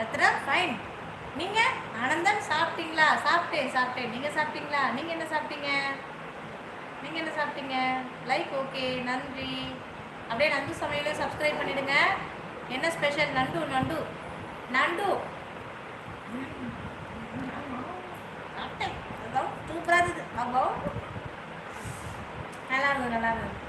Ratna fine நீங்கள் ஆனந்தம் சாப்பிட்டீங்களா? சாப்பிட்டேன் சாப்பிட்டேன். நீங்கள் சாப்பிட்டீங்களா? நீங்கள் என்ன சாப்பிட்டீங்க? நீங்கள் என்ன சாப்பிட்டீங்க? லைக் ஓகே நன்றி. அப்படியே நந்து சமையலே சப்ஸ்கிரைப் பண்ணிடுங்க. என்ன ஸ்பெஷல் நண்டு நண்டு. நண்டு. சாப்பிட்டேன். சூப்பராக இருந்தது நல்லா இருந்தது நல்லா இருந்தது.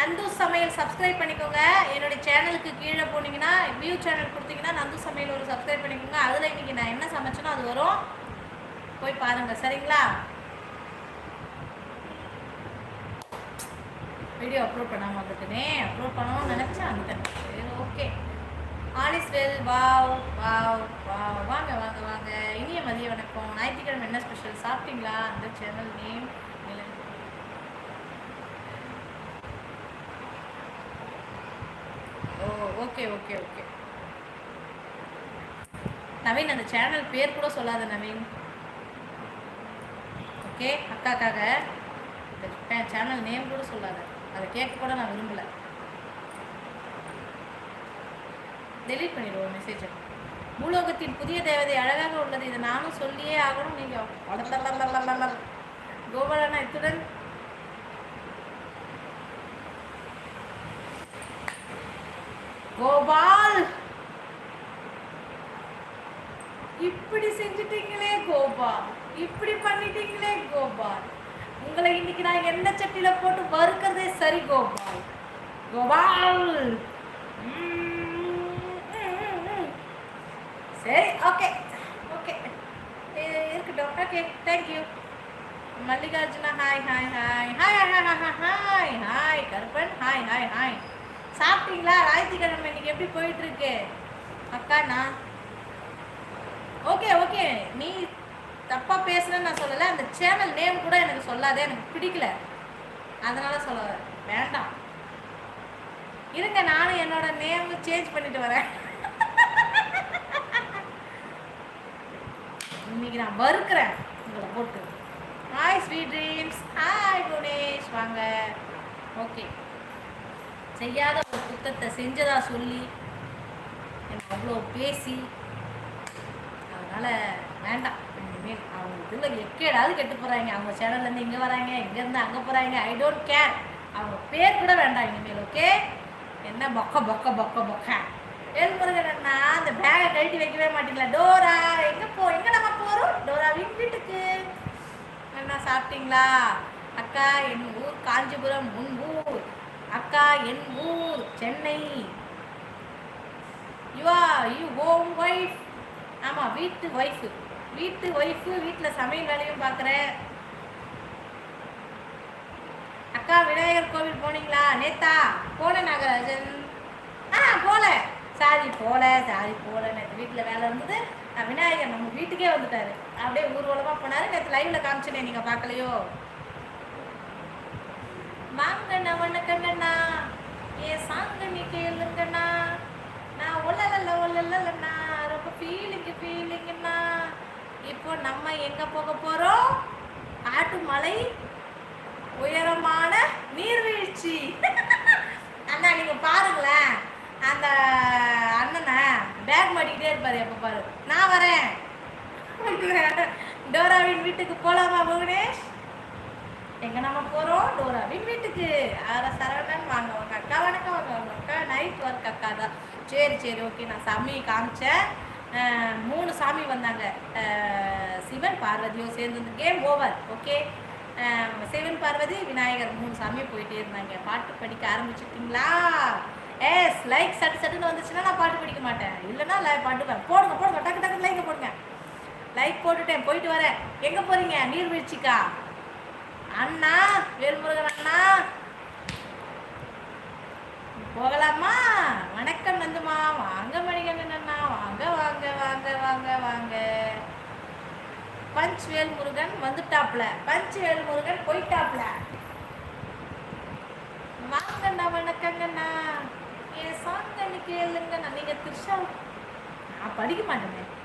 நந்து சமையல் சப்ஸ்கிரைப் பண்ணிக்கோங்க. என்னுடைய சேனலுக்கு கீழே போனீங்கன்னா வியூ சேனல் கொடுத்தீங்கன்னா நந்து சமையல் ஒரு சப்ஸ்கிரைப் பண்ணிக்கோங்க. அதில் இன்னைக்கு நான் என்ன சமைச்சேனோ அது வரும். போய் பாருங்கள் சரிங்களா? வீடியோ அப்லோட் பண்ணாமல் வந்துட்டுனே. அப்லோட் பண்ணணும்னு நினச்சேன் அந்த சரி okay all is well wow wow wow. வாங்க வாங்க வாங்க. இனிய மதிய வணக்கம். ஞாயிற்றுக்கிழமை என்ன ஸ்பெஷல் சாப்பிட்டீங்களா? அந்த channel name okay okay okay. Naveen அந்த சேனல் பேர் கூட சொல்லாத நவீன். ஓகே அக்காக்காக. இந்த சேனல் நேம் கூட சொல்லாத. அதை கேட்க கூட நான் விரும்பல. டெலீட் பண்ணிடுவோம் மெசேஜை பூலோகத்தின் புதிய தேவதை அழகாக உள்ளது. இதை நானும் சொல்லியே ஆகணும். நீங்கள் கோபாலனா இத்துடன் கோபால்! இப்படி செஞ்சிட்டீங்களே கோபால். இப்படி பண்ணிட்டீங்களே கோபால். உங்களை இன்னைக்கு நான் எண்ணெய் சட்டியில போட்டு வறுக்கிறதே சரி கோபால். கோபால்! உம், உம், உம். சரி ஓகே ஓகே இருக்கட்டும் okay thank you Mallikarjuna hi hi hi hi hi hi hi hi Karuppan hi hi hi சாப்பிட்டீங்களா? ஞாயிற்றுக்கிழமை இன்னைக்கு எப்படி போயிட்டு இருக்கு அக்கா நான் ஓகே ஓகே நீ தப்பா பேசுறேன்னு நான் சொல்லலை. அந்த சேனல் நேம் கூட எனக்கு சொல்லாதே. எனக்கு பிடிக்கல. அதனால சொல்ல வேண்டாம். இருங்க நானும் என்னோட நேம் சேஞ்ச் பண்ணிட்டு வரேன். இன்னைக்கு நான் வறுக்கிறேன். உங்களை போட்டு. Hi sweet dreams hi Gunesh. வாங்க. ஓகே செய்யாத ஒரு குத்தத்தை செஞ்சதா சொல்லி எனக்கு அவ்வளோ பேசி அதனால் வேண்டாம். இனிமேல் அவங்க இதில் எக்கேடாவது கெட்டு போகிறாங்க அவங்க சேனல்லேருந்து இங்கே வராங்க இங்கேருந்து அங்கே போகிறாங்க ஐ டோன்ட் கேர் அவங்க பேர் கூட வேண்டாம் இனிமேல் ஓகே என்ன பொக்க பொக்க பொக்க பொக்க. ஏன் அண்ணா அந்த பேகை கழட்டி வைக்கவே மாட்டீங்களா? டோரா எங்கே போ எங்கே நம்ம போகிறோம் டோரா வீட்டு வீட்டுக்கு. என்ன சாப்பிட்டீங்களா? அக்கா என் ஊர் காஞ்சிபுரம் முன் ஊர் அக்கா என் ஊர் Chennai. You are you home wife ஆமாம் வீட்டு ஒய்ஃபு வீட்டு ஒய்ஃபு வீட்டில் சமையல் வேலையும் பார்க்குறேன் அக்கா விநாயகர் கோவில் போனீங்களா? நேத்தா போல நாகராஜன். ஆ போல. சாரி போல சாரி போல. நேற்று வீட்டில் வேலை இருந்தது. நான் விநாயகர் நம்ம வீட்டுக்கே வந்துட்டாரு. அப்படியே ஊர்வலமாக போனாரு. நேற்று லைவில் காமிச்சனே நீங்கள் பார்க்கலையோ? வாங்கண்ணா வணக்கண்ணா ஏன் சாங்க நீ கேளுங்கண்ணா. நான் ஒல்லல ஒல்லலண்ணா ரொம்ப ஃபீலிங்கு ஃபீலிங்கண்ணா இப்போ நம்ம எங்கே போக போகிறோம் காட்டுமலை உயரமான நீர்வீழ்ச்சி. அண்ணா நீங்கள் பாருங்களேன். அந்த அண்ணனை பேக் மாட்டிக்கிட்டே இருப்பாரு எப்போ பாரு. நான் வரேன். டோராவின் வீட்டுக்கு போகலாமா புவனேஷ்? எங்க நம்ம போறோம்? டோராவின் வீட்டுக்கு. ஆற சரவணன் வாங்க உங்க அக்கா வணக்கம் வாங்க உங்க அக்கா. நைட் ஒர்க் அக்கா தான் சரி சரி ஓகே நான் சாமி காமிச்சேன். மூணு சாமி வந்தாங்க. சிவன் பார்வதியும் சேர்ந்து game over okay Shiva Parvati Vinayagar மூணு சாமி போயிட்டே இருந்தாங்க. பாட்டு படிக்க ஆரம்பிச்சிட்டிங்களா? எஸ் லைக் சட்டு சட்டுன்னு வந்துச்சுன்னா நான் பாட்டு படிக்க மாட்டேன். இல்லைன்னா லை- பாட்டுப்பேன். போடுங்க போடுங்க. டக்கு டக்கு லைக்கை போடுங்க. லைக் போட்டுட்டேன். போயிட்டு வரேன். எங்கே போகிறீங்க நீர்வீழ்ச்சிக்கா? அண்ணா வேல்முருகன் அண்ணா. போகலாமா? வணக்கம் நந்துமா. வாங்க மணிகண்டன் அண்ணா. வாங்க வாங்க வாங்க வாங்க வாங்க. பஞ்ச் வேல்முருகன் வந்துட்டாப்ல. பஞ்ச் வேல்முருகன் போயிட்டாப்ல. வாங்கண்ணா வணக்கங்கண்ணா என் சாங் கேளுங்கண்ணா நீங்க திருஷா நான் படிக்க மாட்டேன்.